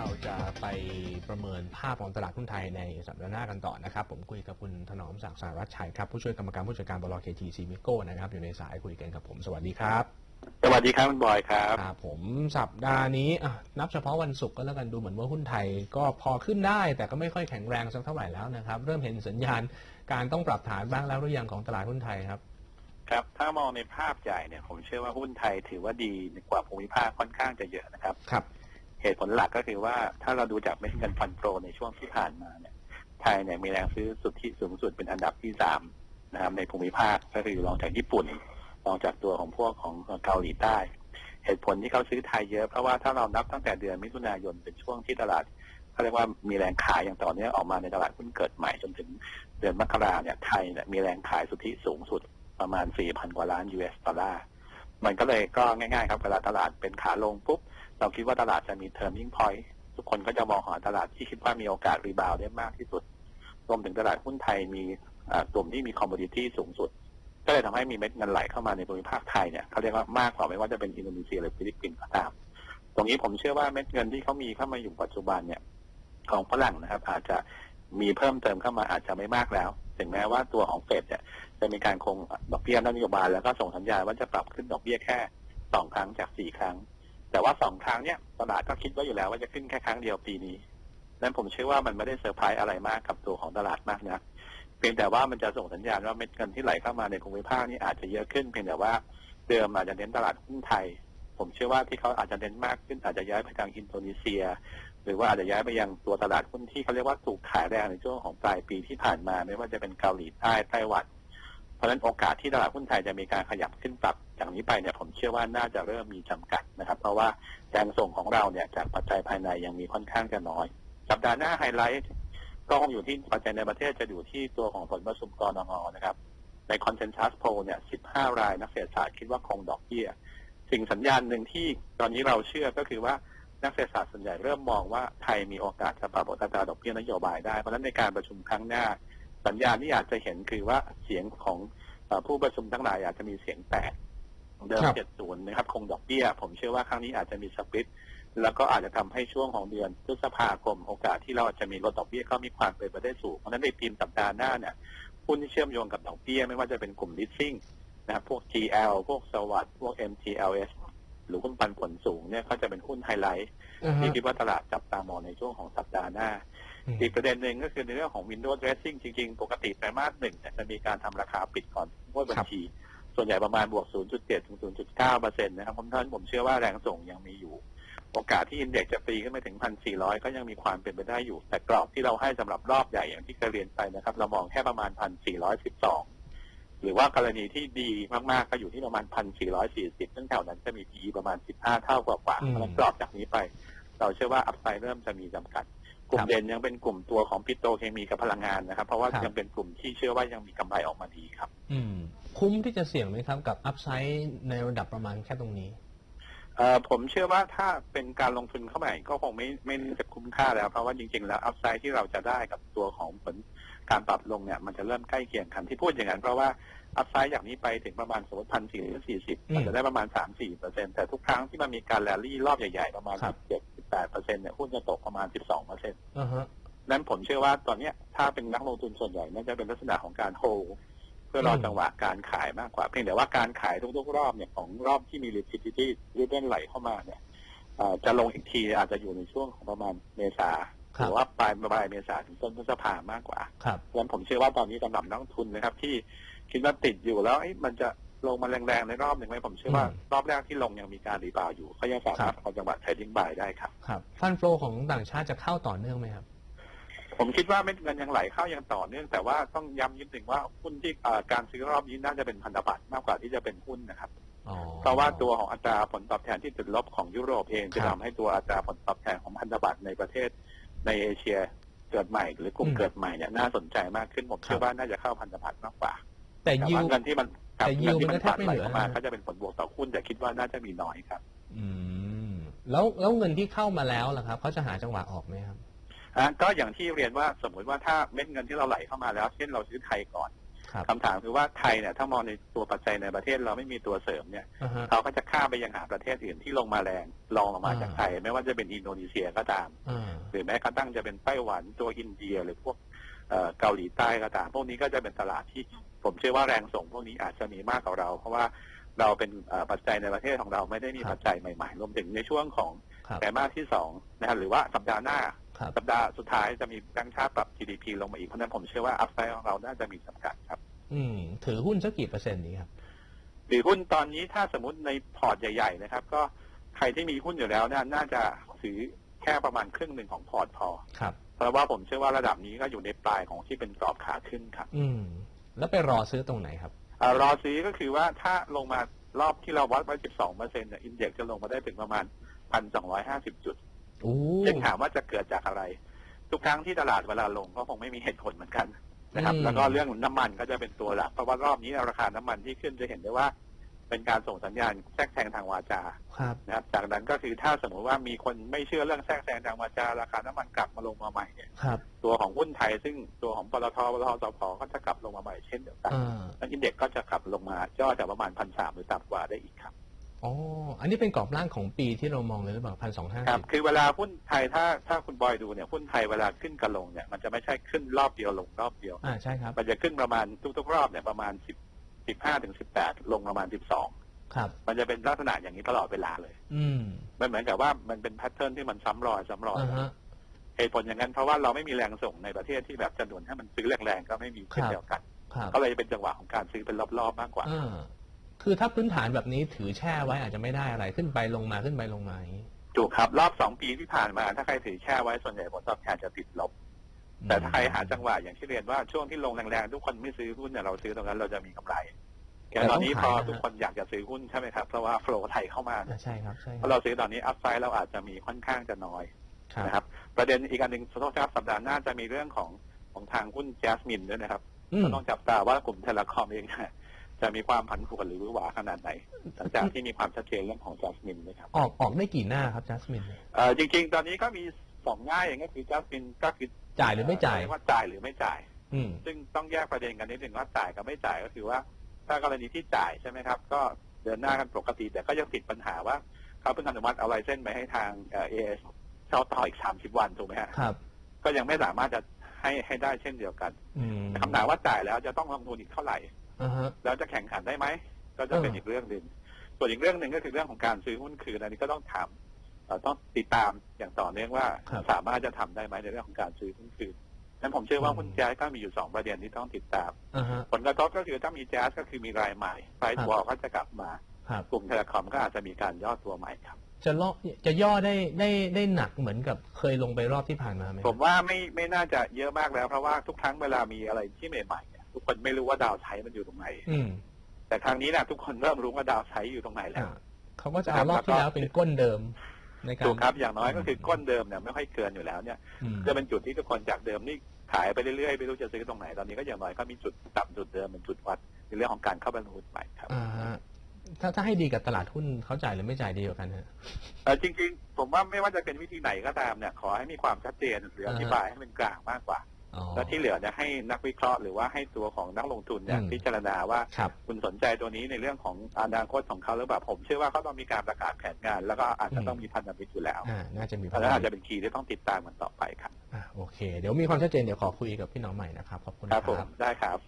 เราจะไปประเมินภาพของตลาดหุ้นไทยในสัปดาห์หน้ากันต่อนะครับ ผมคุยกับคุณถนอมศักดิ์สารวัตรชัยครับ ผู้ช่วยกรรมการผู้จัดการบลเคทีซีมิโก้นะครับ อยู่ในสายคุยกันกับผม สวัสดีครับ สวัสดีครับคุณบอยครับครับผมสัปดาห์นี้อะนับเฉพาะวันศุกร์ก็แล้วกันดูเหมือนว่าหุ้นไทยก็พอขึ้นได้ แต่ก็ไม่ค่อยแข็งแรงสักเท่าไหร่แล้วนะครับ เริ่มเห็นสัญญาณการต้องปรับฐานบ้างแล้วหรือยังของตลาดหุ้นไทยครับครับถ้ามองในภาพใหญ่เนี่ยผมเชื่อว่าหุ้นไทยถือว่าดีกว่าภูมิภาคค่อนข้างจะเยอะนะครับครับ เหตุผลหลักก็คือว่าถ้าเราดูจากเม็ดเงินฟันโปรในช่วงที่ผ่านมาเนี่ยไทยเนี่ยมีแรงซื้อสุทธิสูงสุดเป็นอันดับที่สามนะครับในภูมิภาคก็คือรองจากญี่ปุ่นรองจากตัวของพวกของเกาหลีใต้ เหตุผลที่เขาซื้อไทยเยอะเพราะว่าถ้าเรานับตั้งแต่เดือนมิถุนายนเป็นช่วงที่ตลาดเขาเรียกว่ามีแรงขายอย่างต่อเนื่องออกมาในตลาดหุ้นเกิดใหม่จนถึงเดือนมกราเนี่ยไทยเนี่ยมีแรงขายสุทธิสูงสุดประมาณ4,000กว่าล้าน US ดอลลาร์มันก็เลยก็ง่ายๆครับเวลาตลาดเป็นขาลงปุ๊บ เราคิดว่าตลาดจะมี turning point ทุกคนก็จะมองหาตลาดที่คิดว่ามีโอกาสรีบาวได้มากที่สุด รวมถึงตลาดหุ้นไทยมีกลุ่มที่มีคอมมูดิตี้สูงสุด ก็เลยทำให้มีเม็ดเงินไหลเข้ามาในภูมิภาคไทยเนี่ยเขาเรียกว่ามากกว่าไม่ว่าจะเป็นอินโดนีเซียหรือฟิลิปปินส์ก็ตาม ตรงนี้ผมเชื่อว่าเม็ดเงินที่เขามีเข้ามาอยู่ปัจจุบันเนี่ยของฝรั่งนะครับ อาจจะมีเพิ่มเติมเข้ามาอาจจะไม่มากแล้วถึงแม้ว่าตัวของเฟดเนี่ยจะมีการคงดอกเบี้ยนโยบายแล้วก็ส่งสัญญาณว่าจะปรับขึ้นดอกเบี้ยแค่สองครั้งจากสี่ครั้ง แต่ว่าสองครั้งเนี่ยตลาดก็คิดไว้อยู่แล้วว่าจะขึ้นแค่ครั้งเดียวปีนี้นั้นผมเชื่อว่ามันไม่ได้เซอร์ไพรส์อะไรมากกับตัวของตลาดมากนะเพียงแต่ว่ามันจะส่งสัญญาณว่าเม็ดเงินที่ไหลเข้ามาในภูมิภาคนี้อาจจะเยอะขึ้น เพียงแต่ว่าเดิมอาจจะเน้นตลาดหุ้นไทย ผมเชื่อว่าที่เขาอาจจะเน้นมากขึ้นอาจจะย้ายไปทางอินโดนีเซีย หรือว่าอาจจะย้ายไปยังตัวตลาดหุ้นที่เขาเรียกว่าถูกขายแรงในช่วงของปลายปีที่ผ่านมา ไม่ว่าจะเป็นเกาหลีใต้ไต้หวัน เพราะฉะนั้นโอกาสที่ตลาดหุ้นไทยจะมีการขยับขึ้นปรับจากนี้ไปเนี่ยผมเชื่อว่าน่าจะเริ่มมีจำกัดนะครับ เพราะว่าแรงส่งของเราเนี่ยจากปัจจัยภายในยังมีค่อนข้างจะน้อย สัปดาห์หน้าไฮไลท์ก็คงอยู่ที่ปัจจัยในประเทศจะอยู่ที่ตัวของผลประชุมกรงงนะครับ ในคอนเซน s ัสโพเนี่ย 15 รายนักเศรษฐศาสตร์คิดว่าคงดอกเบี้ย สิ่งสัญญาณหนึ่งที่ตอนนี้เราเชื่อก็คือว่านักเศรษฐศาสตร์ส่วนใหญ่เริ่มมองว่าไทยมีโอกาสจะปรับอัตราดอกเบี้ยนโยบายได้ เพราะฉะนั้นในการประชุมครั้งหน้า สัญญาณที่อาจจะเห็นคือว่าเสียงของเอ่อผู้ประชุมทั้งหลายอาจจะมีเสียงแตกเดิมครับ70นะครับ คงดอกเบี้ย ผมเชื่อว่าครั้งนี้อาจจะมีสปริตแล้วก็อาจจะทำให้ช่วงของเดือนพฤษภาคมโอกาสที่เราอาจจะมีลดดอกเบี้ยก็มีความเป็นไปได้สูง เพราะฉะนั้นในทีมสัปดาห์หน้าเนี่ยหุ้นที่เชื่อมโยงกับดอกเบี้ยไม่ว่าจะเป็นกลุ่ม leasing นะครับพวก GL พวกสวัสด์พวก MTLS หรือหุ้นปันผลสูงเนี่ยก็จะเป็นหุ้นไฮไลท์อ่าฮะที่คิดว่าตลาดจับตามองในช่วงของสัปดาห์หน้า อืมอีกประเด็นหนึ่งก็คือในเรื่องของ Windows Dressing จริงๆ ปกติไตรมาสหนึ่งเนี่ยจะมีการทำราคาปิดก่อนงวดบัญชี ส่วนใหญ่ประมาณบวก 0.7 ถึง 0.9เปอร์เซ็นต์นะครับผมท่านผมเชื่อว่าแรงส่งยังมีอยู่ โอกาสที่อินเด็กซ์จะปีขึ้นไปถึง 1,400 ก็ยังมีความเป็นไปได้อยู่ แต่กรอบที่เราให้สำหรับรอบใหญ่อย่างที่เคยเรียนไปนะครับ เรามองแค่ประมาณ 1,412 หรือว่ากรณีที่ดีมากๆก็อยู่ที่ประมาณ 1,440 ซึ่งแถวนั้นจะมี PE ประมาณ 15 เท่ากว่าๆอืมเพราะฉะนั้นกรอบจากนี้ไป เราเชื่อว่าอัพไซด์เริ่มจะมีจำกัด กลุ่คมรับเด่นยังเป็นกลุ่มตัวของปิโตรเคมีกับพลังงานนะครับ เพราะว่าครับยังเป็นกลุ่มที่เชื่อว่ายังมีกำไรออกมาดีครับ อืมคุ้มที่จะเสี่ยงไหมครับกับอัพไซด์ในระดับประมาณแค่ตรงนี้เอ่อผมเชื่อว่าถ้าเป็นการลงทุนเข้าไปก็คงไม่ไม่น่าจะคุ้มค่าแล้ว เพราะว่าจริงๆ แล้วอัพไซด์ที่เราจะได้กับตัวของผลการปรับลงเนี่ยมันจะเริ่มใกล้เคียงกันที่พูดอย่างนั้นเพราะว่าอัพไซด์อย่างนี้ไปถึงประมาณสมมติพันสี่สี่สิบอืมมันจะได้ประมาณสามสี่เปอร์เซ็นแต่ทุกครั้งที่มันมีการแรลลี่รอบใหญ่ๆ ประมาณครับสิบเจ็ด สิบแปดเปอร์เซ็นเนี่ยหุ้นจะตกประมาณสิบสองเปอร์เซ็นอ่าฮะนั้นผมเชื่อว่าตอนเนี้ยถ้าเป็นนักลงทุนส่วนใหญ่น่าจะเป็นลักษณะของการโฮลเพื่อรออืมจังหวะการขายมากกว่า เพียงแต่ว่าการขายทุกๆรอบเนี่ยของรอบที่มี liquidity หรือเล่นไหลเข้ามาเนี่ยเอ่อจะลงอีกทีอาจจะอยู่ในช่วงของประมาณเมษาคหรับรือว่าปลายปลายเมษาถึงต้นพฤษภามากกว่าครับเพราะฉะนั้นผมเชื่อว่าตอนนี้สำหรับนักลงทุนนะครับ ที่คิดว่าติดอยู่แล้วเอ๊ะมันจะ ลงมาแรงๆ ในรอบหนึ่งไหมผมเชื่อว่า อืม รอบแรกที่ลงยังมีการรีบาวด์อยู่เขายังสามารถเอาจังหวะเทรดดิ้งบายได้ครับ ครับฟันโฟลของต่างชาติจะเข้าต่อเนื่องไหมครับ ผมคิดว่าเม็ดเงินยังไหลเข้ายังต่อเนื่องแต่ว่าต้องย้ำนิดหนึ่งว่าหุ้นที่เอ่อการซื้อรอบนี้น่าจะเป็นพันธบัตรมากกว่าที่จะเป็นหุ้นนะครับ อ๋อ เพราะว่าตัวของอัตราผลตอบแทนที่ติดลบของยุโรปเองจะครับทำให้ตัวอัตราผลตอบแทนของพันธบัตรในประเทศในเอเชียเกิดใหม่ หรือกลุ่มอืมเกิดใหม่เนี่ยน่าสนใจมากขึ้นผมเชื่ครัอบ ว่าน่าจะเข้าพันธบัตรมากกว่าแต่แต่ยิวว่าเงินที่มัน ครับแต่เงินที่ yield มันก็แทบปัดไม่ไหลเหลือเข้ามานะก็จะเป็นผลบวกต่อหุ้นแต่คิดว่าน่าจะมีน้อยครับอืมแล้วแล้วเงินที่เข้ามาแล้วล่ะครับเขาจะหาจังหวะออกไหมครับ อะก็อย่างที่เรียนว่าสมมุติว่าถ้าเม็ดเงินที่เราไหลเข้ามาแล้ว เช่นเราซื้อไทยก่อนครับคำถามคือว่าไทยเนี่ยถ้ามองในตัวปัจจัยในประเทศเราไม่มีตัวเสริมเนี่ยอ่าฮะ เขาก็จะข้ามไปยังหาประเทศอื่นที่ลงมาแรงรองลงมาอ่าจากไทย ไม่ว่าจะเป็นอินโดนีเซียก็ตาม อ่า หรือแม้กระทั่งจะเป็นไต้หวันตัวอินเดียหรือพวกเอ่อเกาหลีใต้ก็ตาม พวกนี้ก็จะเป็นตลาดที่ ผมเชื่อว่าแรงส่งพวกนี้อาจจะมีมากกว่าเรา เพราะว่าเราเป็นเอ่อปัจจัยในประเทศของเราไม่ได้มีปัจจัยใหม่ๆ รวมถึงในช่วงของครับไตรมาสที่สองนะครับหรือว่าสัปดาห์หน้าครับสัปดาห์สุดท้ายจะมีแบงก์ชาติปรับ GDP ลงมาอีก เพราะฉะนั้นผมเชื่อว่าอัพไซด์ของเราน่าจะมีจำกัดครับ อืม ถือหุ้นสักกี่เปอร์เซ็นต์ดีครับหรือหุ้นตอนนี้ถ้าสมมติในพอร์ตใหญ่ๆนะครับ ก็ใครที่มีหุ้นอยู่แล้วเนี่ยน่าจะถือแค่ประมาณครึ่งหนึ่งของพอร์ตพอครับเพราะว่าผมเชื่อว่าระดับนี้ก็อยู่ในปลายของที่เป็นกรอบขาขึ้นครับ อืม แล้วไปรอซื้อตรงไหนครับเอ่อรอซื้อก็คือว่าถ้าลงมารอบที่เราวัดไว้ 12เปอร์เซ็นต์เนี่ยอินเด็กจะลงมาได้ถึงประมาณ 1,250 จุดโอ้ซึ่งถามว่าจะเกิดจากอะไร ทุกครั้งที่ตลาดเวลาลงก็คงไม่มีเหตุผลเหมือนกันนะครับ แล้วก็เรื่องน้ำมันก็จะเป็นตัวหลักเพราะว่ารอบนี้ราคาน้ำมันที่ขึ้นจะเห็นได้ว่า เป็นการส่งสัญญาณแทรกแซงทางวาจาครับ นะครับ จากนั้นก็คือถ้าสมมติว่ามีคนไม่เชื่อเรื่องแทรกแซงทางวาจาราคาน้ำมันกลับมาลงมาใหม่เนี่ยครับตัวของหุ้นไทย ซึ่งตัวของปตทปตทสพก็จะกลับลงมาใหม่เช่นเดียวกันอ่าแล้วอินเด็กก็จะกลับลงมาย่อจากประมาณพันสามหรือต่ำกว่าได้อีกครับ อ๋ออันนี้เป็นกรอบร่างของปีที่เรามองเลยหรือเปล่าพันสองห้าครับ สิบคือเวลาหุ้นไทยถ้าถ้าคุณบอยดูเนี่ยหุ้นไทยเวลาขึ้นกับลงเนี่ยมันจะไม่ใช่ขึ้นรอบเดียวลงรอบเดียว อ่าใช่ครับ มันจะขึ้นประมาณทุกๆรอบเนี่ยประมาณสิบ สิบห้าถึงสิบแปดลงประมาณสิบสองครับ มันจะเป็นลักษณะอย่างนี้ตลอดเวลาเลย อืมมันเหมือนกับว่ามันเป็นแพทเทิร์นที่มันซ้ำรอยซ้ำรอยอ่าฮะ เหตุผลอย่างนั้นเพราะว่าเราไม่มีแรงส่งในประเทศที่แบบจะหนุนให้มันซื้อแรงๆก็ไม่มีเช่นเดียวกัน ครับก็เลยเป็นจังหวะของการซื้อเป็นรอบๆมากกว่า อ่าคือถ้าพื้นฐานแบบนี้ถือแช่ไว้อาจจะไม่ได้อะไรขึ้นไปลงมาขึ้นไปลงมาอย่างนี้ ถูกครับ รอบสองปีที่ผ่านมา ถ้าใครถือแช่ไว้ส่วนใหญ่ผลตอบแทนจะติดลบ แต่ถ้าใครหาจังหวะอย่างที่เรียนว่าช่วงที่ลงแรงๆทุกคนไม่ซื้อหุ้นเนี่ยเราซื้อตรงนั้นเราจะมีกำไรแต่ตอนนี้พอทุกคนอยากจะซื้อหุ้นใช่ไหมครับเพราะว่าโฟลไทยเข้ามาอ่าใช่ครับใช่คพรัอบเราซื้อตอนนี้อัพไซด์เราอาจจะมีค่อนข้างจะน้อยครับนะครับ ประเด็นอีกอันหนึ่งต้องจับสัปดาห์หน้าจะมีเรื่องของของทางหุ้นแจสมินด้วยนะครับอืมก็ต้องจับตาว่ากลุ่มเทเลคอมเองเนี่ยจะมีความผันผวนหรือหวือหวาขนาดไหนหลังจากที่มีความชัดเจนเรื่องของแจสมินนะครับออกออกได้กี่หน้าครับจัสมินเอ่อจริง ๆ ตอนนี้ก็มี สองง่ายอย่างก็คือแจสมินก็คือจ่ายหรือไม่จ่าย เรีกว่าจ่ายหรือไม่จ่าย อืม ซึ่งต้องแยกประเด็นกันนิดหนึ่งว่าจ่ายกับไม่จ่ายก็คือว่า ถ้ากรณีที่จ่ายใช่ไหมครับ ก็เดินหน้ากันปกติ แต่ก็ยังติดปัญหาว่า เขาเพิ่งอนุมัติเอาไลเซนส์ไปให้ทางเอเอสเช่าต่ออีกสามสิบวันถูกไหมฮะครับ ก็ยังไม่สามารถจะให้ให้ได้เช่นเดียวกันอืมคำถามว่าจ่ายแล้วจะต้องลงทุนอีกเท่าไหร่ อ่าฮะ แล้วจะแข่งขันได้ไหมก็จะเป็นเอออี อีกเรื่องหนึ่งส่วนอีกเรื่องหนึ่งก็คือเรื่องของการซื้อหุ้นคืนอันนี้ก็ต้องถามเอ่อ ต้องติดตามอย่างต่อเนื่องว่า ครับ สามารถจะทำได้ไหมในเรื่องของการซื้อหุ้นคืนนั้นผมเชื่อว่าอืมหุ้นแจ๊สก็มีอยู่สองประเด็นที่ต้องติดตาม อ่าฮะ ผลกระทบก็คือถ้ามีแจ๊สก็คือมีรายใหม่ไฟครับวอลก็จะกลับมา ครับ กลุ่มเทเลคอมก็อาจจะมีการย่อตัวใหม่ครับ จะล่อจะย่อได้ได้ได้หนักเหมือนกับเคยลงไปรอบที่ผ่านมาไหมผมว่าไม่ไม่น่าจะเยอะมากแล้ว เพราะว่าทุกครั้งเวลามีอะไรที่ใหม่ๆเนี่ยทุกคนไม่รู้ว่าดาวไซด์มันอยู่ตรงไหน อืมแต่ครั้งนี้นะทุกคนเริ่มรู้ว่าดาวไซด์อยู่ตรงไหนแล้วอ่าเขาก็จะเอารอบที่แล้วเป็นก้นเดิม ในการถูกครับอย่างน้อยก็คือก้นเดิมเนี่ยไม่ค่อยเกินอยู่แล้วเนี่ยอืมจะเป็นจุดที่ทุกคนจากเดิมนี่ขายไปเรื่อยๆไม่รู้จะซื้อตรงไหนตอนนี้ก็อย่างน้อยก็มีจุดต่ำจุดเดิมเป็นจุดวัดในเรื่องของการเข้าไปลงทุนใหม่ครับอ่าฮะถ้าถ้าให้ดีกับตลาดหุ้นเขาจ่ายหรือไม่จ่ายดีกว่ากันฮะเอ่อจริง ๆ ผมว่าไม่ว่าจะเป็นวิธีไหนก็ตามเนี่ย ขอให้มีความชัดเจนหรือออ่าฮะธิบายให้เป็นกลางมากกว่าอ๋อ แล้วที่เหลือเนี่ยให้นักวิเคราะห์หรือว่าให้ตัวของนักลงทุนเนี่ยอืมพิจารณาว่าครับคุณสนใจตัวนี้ในเรื่องของอนาคตของเขาหรือเปล่าผมเชื่อว่าเขาต้องมีการประกาศแผนงาน แล้วก็อาจจะต้องมีพันธมิตรอยู่แล้วอ่าน่าจะมีแล้วอาจจะเป็นคีย์ที่ต้องติดตามมันต่อไปครับอ่าโอเค เดี๋ยวมีความชัดเจนเดี๋ยวขอคุยกับพี่น้องใหม่นะครับขอบคุณคครัรับบผมได้ครับ